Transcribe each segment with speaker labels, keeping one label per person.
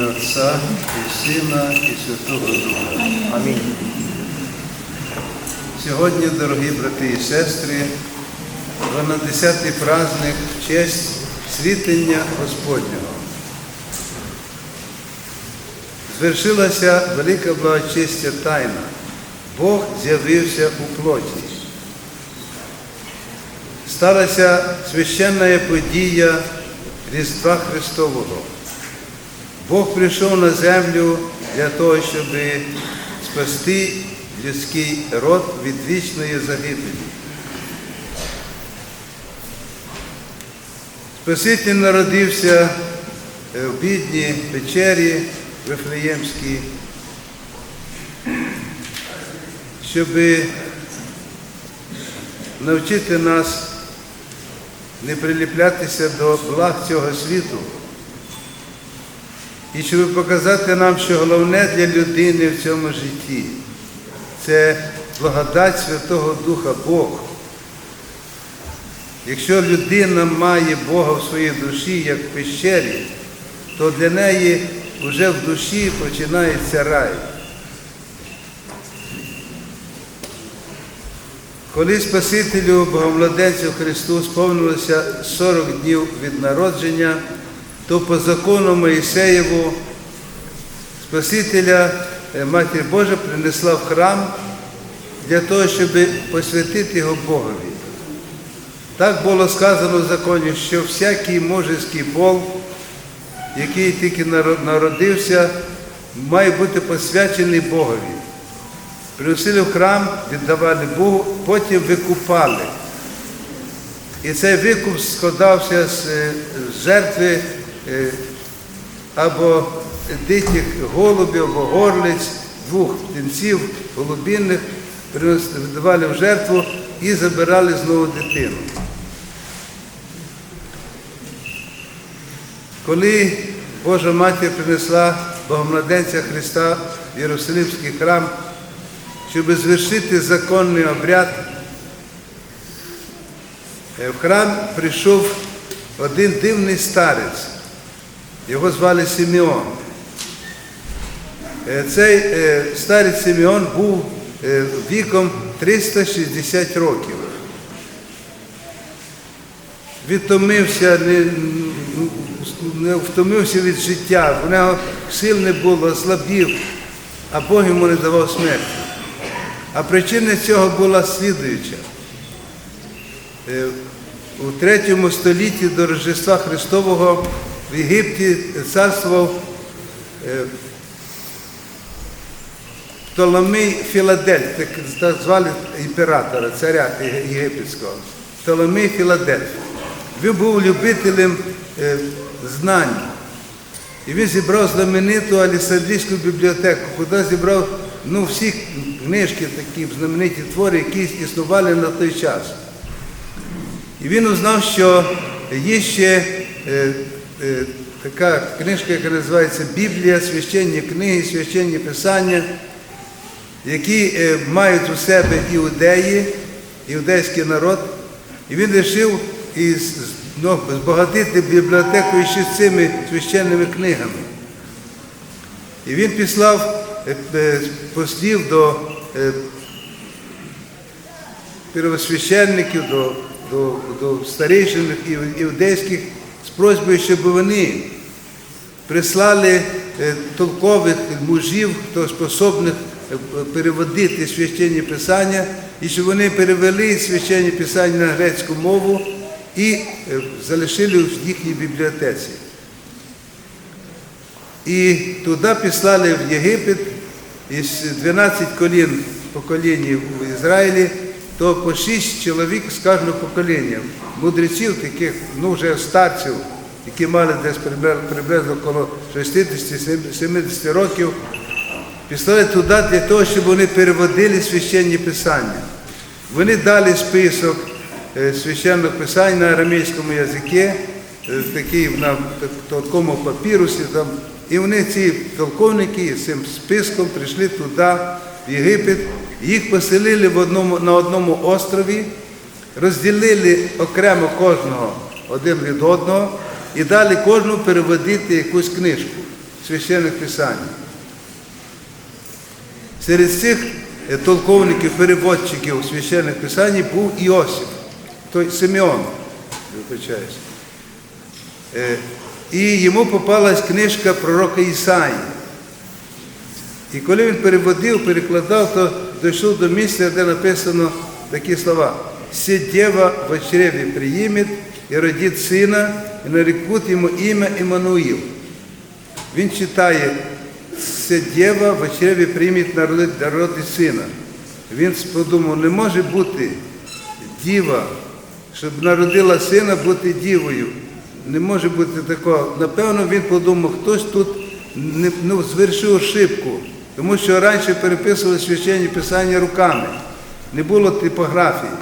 Speaker 1: ім'я Отця і Сина, і Святого Духа. Амінь. Сьогодні, дорогі брати і сестри, 12-й праздник в честь світення Господнього. Звершилася велика благочестя тайна. Бог з'явився у плоті. Сталася священна подія Різдва Христового. Бог прийшов на землю для того, щоб спасти людський род від вічної загибелі. Спаситель народився в бідній печері Вифлеємській, щоб навчити нас не приліплятися до благ цього світу. І щоб показати нам, що головне для людини в цьому житті це благодать Святого Духа Бог. Якщо людина має Бога в своїй душі, як в пещері, то для неї вже в душі починається рай. Коли Спасителю Богомладенцю Христу сповнилося 40 днів від народження, то по закону Моїсеєву Спасителя е, Матір Божа принесла в храм для того, щоб посвятити його Богові. Так було сказано в законі, що всякий можеський пол, який тільки народився, має бути посвячений Богові. Приносили в храм, віддавали Богу, потім викупали. І цей викуп складався з жертви або диких голубів, або горлиць, двох птенців голубінних, віддавали в жертву і забирали знову дитину. Коли Божа Матір принесла Богомладенця Христа в Єрусалимський храм, щоб звершити законний обряд, в храм прийшов один дивний старець, його звали Симеон. Цей старець Симеон був віком 360 років. Відтомився, не, не втомився від життя, в нього сил не було, ослабів, а Бог йому не давав смерті. А причина цього була слідуюча. У третьому столітті до Рождества Христового в Єгипті царствував Птоломій Філадельф, так звали імператора, царя єгипетського. Птоломій Філадельф. Він був любителем знань. І він зібрав знамениту Алісандрійську бібліотеку, куди зібрав ну, всі книжки, такі знамениті твори, які існували на той час. І він узнав, що є ще е, е, така книжка, яка називається Біблія, священні книги, священні писання, які е, мають у себе іудеї, іудейський народ. І він вирішив ну, збагатити бібліотеку ще цими священними книгами. І він післав послів до первосвященників, до, до, до старейшин іудейських з просьбою, щоб вони прислали толкових мужів, хто способних переводити священні писання, і щоб вони перевели священні писання на грецьку мову і залишили в їхній бібліотеці. І туди післали в Єгипет із 12 колін поколінь в Ізраїлі, то по 6 чоловік з кожного покоління, мудреців, таких, ну вже старців, які мали десь приблизно коло 60-70 років, післали туди для того, щоб вони переводили священні писання. Вони дали список священних писань на арамейському язикі, такий на такому папірусі. Там, і вони, ці толковники, з цим списком прийшли туди, в Єгипет, їх поселили в одному, на одному острові, розділили окремо кожного один від одного і дали кожному переводити якусь книжку. священних писань. Серед цих е, толковників, переводчиків священних писань був Іосиф, той Симеон, вибачаюсь. Е, І йому попалась книжка пророка Ісаї. І коли він переводив, перекладав, то дійшов до місця, де написано такі слова. «Се дева в чреві приїмет і родить сина, і нарекут йому ім'я Іммануїл». Він читає, «Се дева в чреві приймет народить, народить сина». Він подумав, не може бути діва, щоб народила сина бути дівою. Не може бути такого. Напевно, він подумав, хтось тут не, ну, звершив ошибку, тому що раніше переписували священні писання руками, не було типографії.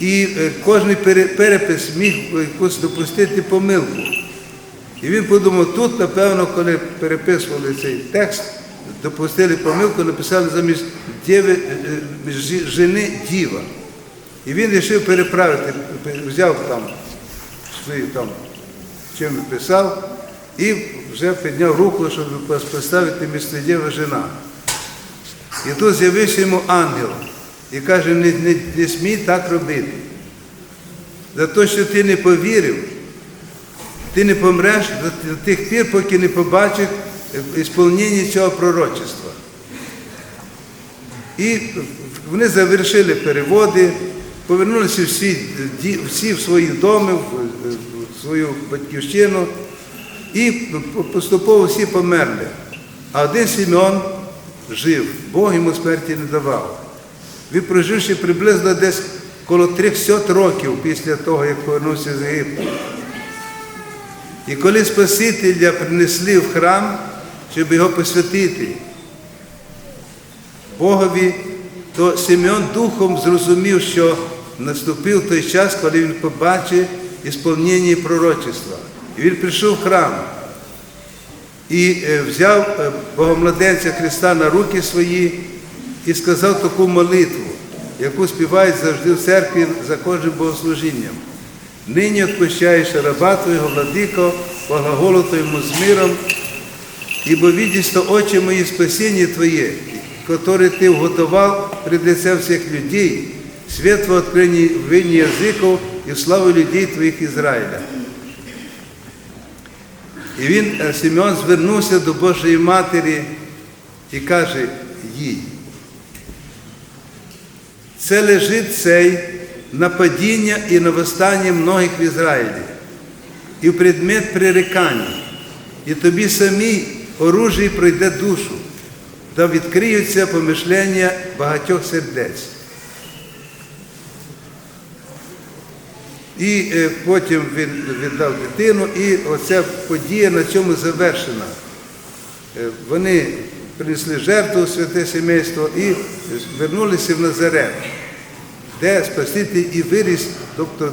Speaker 1: І е, кожен перепис міг якусь допустити помилку. І він подумав, тут, напевно, коли переписували цей текст, допустили помилку, написали замість діви, е, е, жени діва. І він вирішив переправити, взяв там свої там, чим писав, і вже підняв руку, щоб поставити місце діва жена. І тут з'явився йому ангел і каже, не, не, не смій так робити. За те, що ти не повірив, ти не помреш до тих пір, поки не побачиш ісполнення цього пророчества. І вони завершили переводи, повернулися всі, всі в свої доми, в свою батьківщину, і поступово всі померли. А один Сімеон жив, Бог йому смерті не давав. Він проживши приблизно десь коло 300 років після того, як повернувся з Єгипту. І коли Спасителя принесли в храм, щоб його посвятити Богові, то Симеон духом зрозумів, що наступив той час, коли він побачив ісполнення пророчества. І він прийшов в храм і е, взяв е, Богомладенця Христа на руки свої і сказав таку молитву, яку співають завжди в церкві за кожним богослужінням. Нині відпущаєш раба Твого, владико, благоголу Твоєму з миром, ибо видишь, что очи мои спасение Твое, которое Ты уготовал пред лицем всех людей, свет во откровении языков и в славу людей Твоїх Ізраїля. І він, е, Симеон, звернувся до Божої Матері і каже їй, це лежить цей на падіння і на восстання многих в Ізраїлі, і в предмет прирекання, і тобі самій оружій пройде душу, та відкриються помишлення багатьох сердець. І е, потім він віддав дитину, і оця подія на цьому завершена. Е, Вони принесли жертву святе сімейство і вернулися в Назарет, де Спаситель і виріс, тобто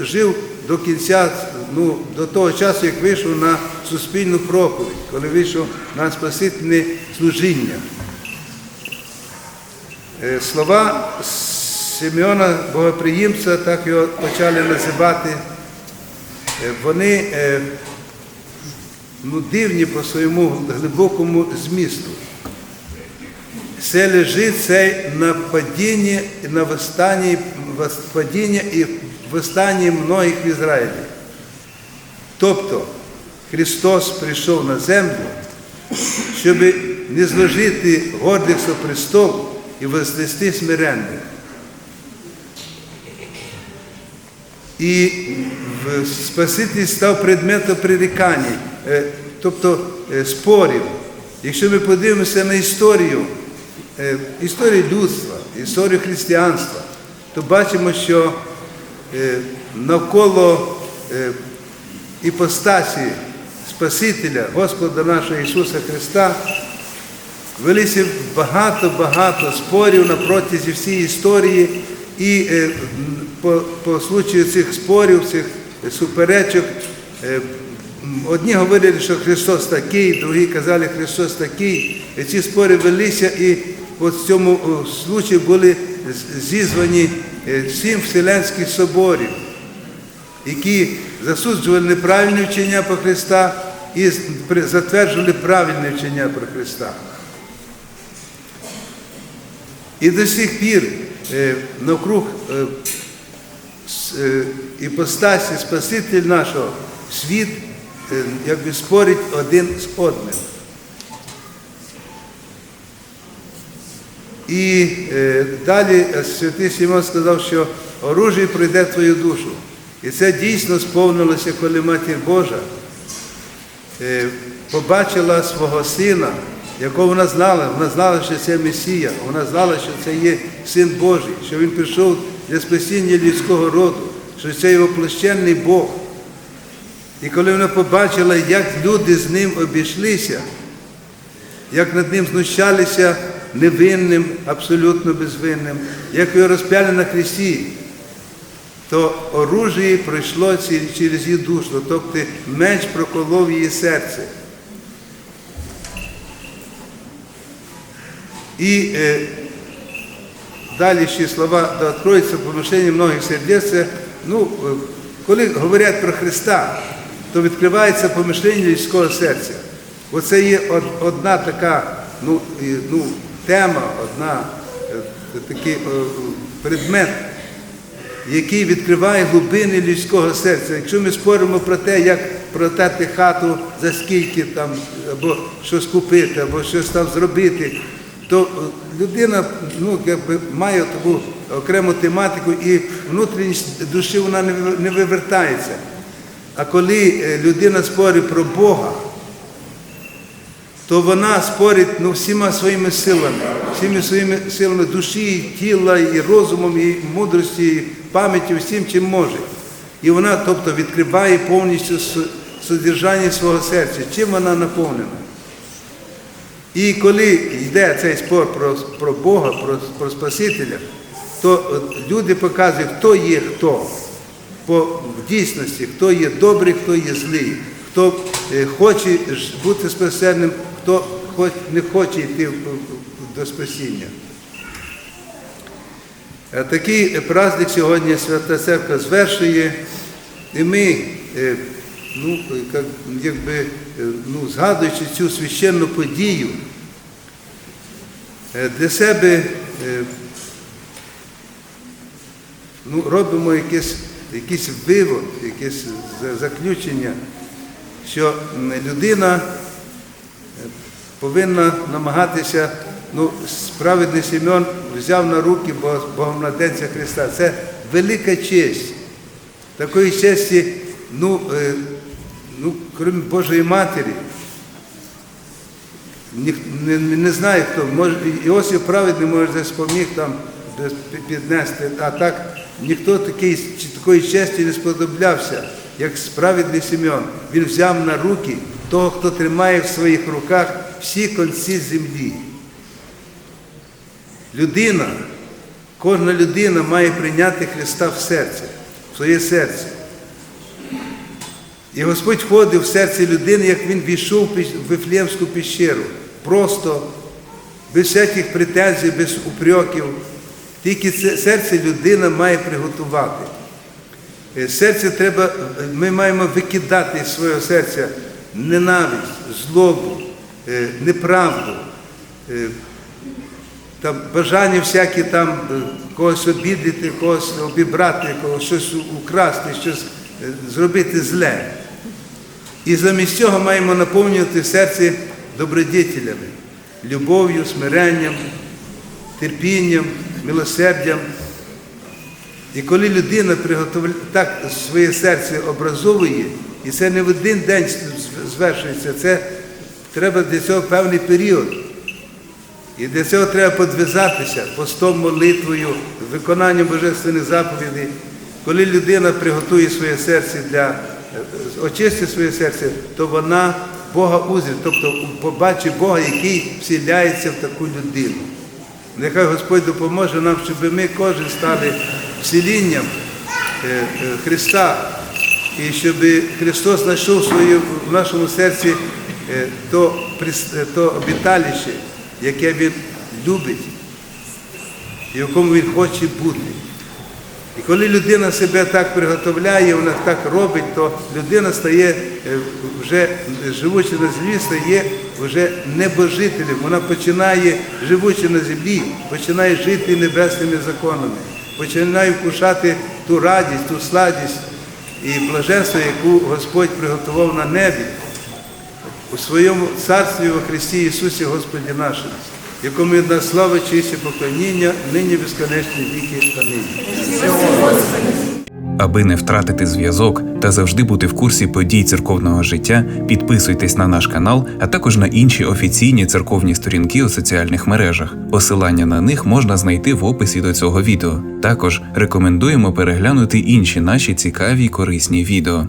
Speaker 1: жив до кінця, ну, до того часу, як вийшов на суспільну проповідь, коли вийшов на спасительне служіння. Е, Слова Симеона Богоприємця, так його почали називати, е, вони е, ну, дивні по своєму глибокому змісту. Це лежить це на падінні, на восстанні, падіння і восстанні многих в Ізраїлі. Тобто Христос прийшов на землю, щоб не зложити гордих со престол і вознести смиренних. І Спаситель став предметом прирікань, е, тобто е, спорів. Якщо ми подивимося на історію, е, історію людства, історію християнства, то бачимо, що навколо іпостасі Спасителя, Господа нашого Ісуса Христа, велися багато-багато спорів на протязі всієї історії, і по, по случаю цих спорів, цих суперечок, е, одні говорили, що Христос такий, другі казали, що Христос такий. І ці спори велися, і от в цьому о, случаї були зізвані е, сім вселенських соборів які засуджували неправильне вчення по Христа і затверджували правильне вчення про Христа. І до сих пір е, навкруг е, е, іпостасі Спаситель нашого світ е, якби спорить один з одним. І е, далі е, святий Сімон сказав, що оружие пройде твою душу. І це дійсно сповнилося, коли Матір Божа е, побачила свого сина, якого вона знала. Вона знала, що це Месія, вона знала, що це є Син Божий, що Він прийшов для спасіння людського роду, що це є воплощений Бог. І коли вона побачила, як люди з ним обійшлися, як над ним знущалися невинним, абсолютно безвинним, як його розп'яли на хресті, то оружие пройшло через її душу, тобто меч проколов її серце. І ще слова да откроється помишлення многих сердець. Ну, е, коли говорять про Христа, то відкривається помишлення людського серця. Оце є одна така ну, ну, тема, одна е, такий е, предмет, який відкриває глибини людського серця. Якщо ми споримо про те, як продати хату за скільки там, або щось купити, або щось там зробити, то е, людина ну, має таку окрему тематику і внутрішність душі вона не вивертається. А коли е, людина спорить про Бога, то вона спорить ну, всіма своїми силами, всіма своїми силами душі, і тіла, і розумом, і мудрості, і пам'яттю, всім, чим може. І вона, тобто, відкриває повністю содержання свого серця, чим вона наповнена. І коли йде цей спор про, про Бога, про, про Спасителя, то люди показують, хто є хто. По в дійсності, хто є добрий, хто є злий, хто е, хоче бути спасенним, хто хоч, не хоче йти до спасіння. Е, Такий праздник сьогодні Свята Церква звершує, і ми, е, ну, е, як- якби, е, ну, згадуючи цю священну подію, е, для себе ну, робимо якийсь, якийсь вивод, якесь заключення, що людина повинна намагатися, ну, справедний Сімеон взяв на руки Бо- Богомладенця Христа. Це велика честь. Такої честі, ну, ну крім Божої Матері, Ніх- не, не знаю хто, може, Іосиф праведний може десь поміг там десь піднести, а так ніхто такий, такої честі не сподоблявся, як справедний Симеон. Він взяв на руки того, хто тримає в своїх руках всі конці землі. Людина, кожна людина має прийняти Христа в серце, в своє серце. І Господь входив в серце людини, як він війшов в Вифлеємську піщеру. Просто, без всяких претензій, без упреків. Тільки це серце людина має приготувати. Е, Серце треба, ми маємо викидати з свого серця ненависть, злобу, е, неправду, е, там бажання всякі там когось обідати, когось обібрати, когось щось украсти, щось зробити зле. І замість цього маємо наповнювати серце добродетелями, любов'ю, смиренням, терпінням, милосердям. І коли людина так своє серце образовує, і це не в один день звершується, це треба для цього певний період. І для цього треба подвизатися постом, молитвою, виконанням божественних заповідей. Коли людина приготує своє серце для очистить своє серце, то вона Бога узрить, тобто побачить Бога, який вселяється в таку людину. Нехай Господь допоможе нам, щоб ми кожен стали вселінням е, е, Христа, і щоб Христос знайшов своє в нашому серці е, то, то обіталище, яке Він любить, в якому Він хоче бути. І коли людина себе так приготовляє, вона так робить, то людина стає е, вже живучи на землі, стає вже небожителем. Вона починає, живучи на землі, починає жити небесними законами, починає вкушати ту радість, ту сладість і блаженство, яку Господь приготував на небі у своєму царстві во Христі Ісусі Господі нашому, якому одна слава, честь і поклоніння, нині безконечні віки. Амінь.
Speaker 2: Аби не втратити зв'язок та завжди бути в курсі подій церковного життя, підписуйтесь на наш канал, а також на інші офіційні церковні сторінки у соціальних мережах. Посилання на них можна знайти в описі до цього відео. Також рекомендуємо переглянути інші наші цікаві й корисні відео.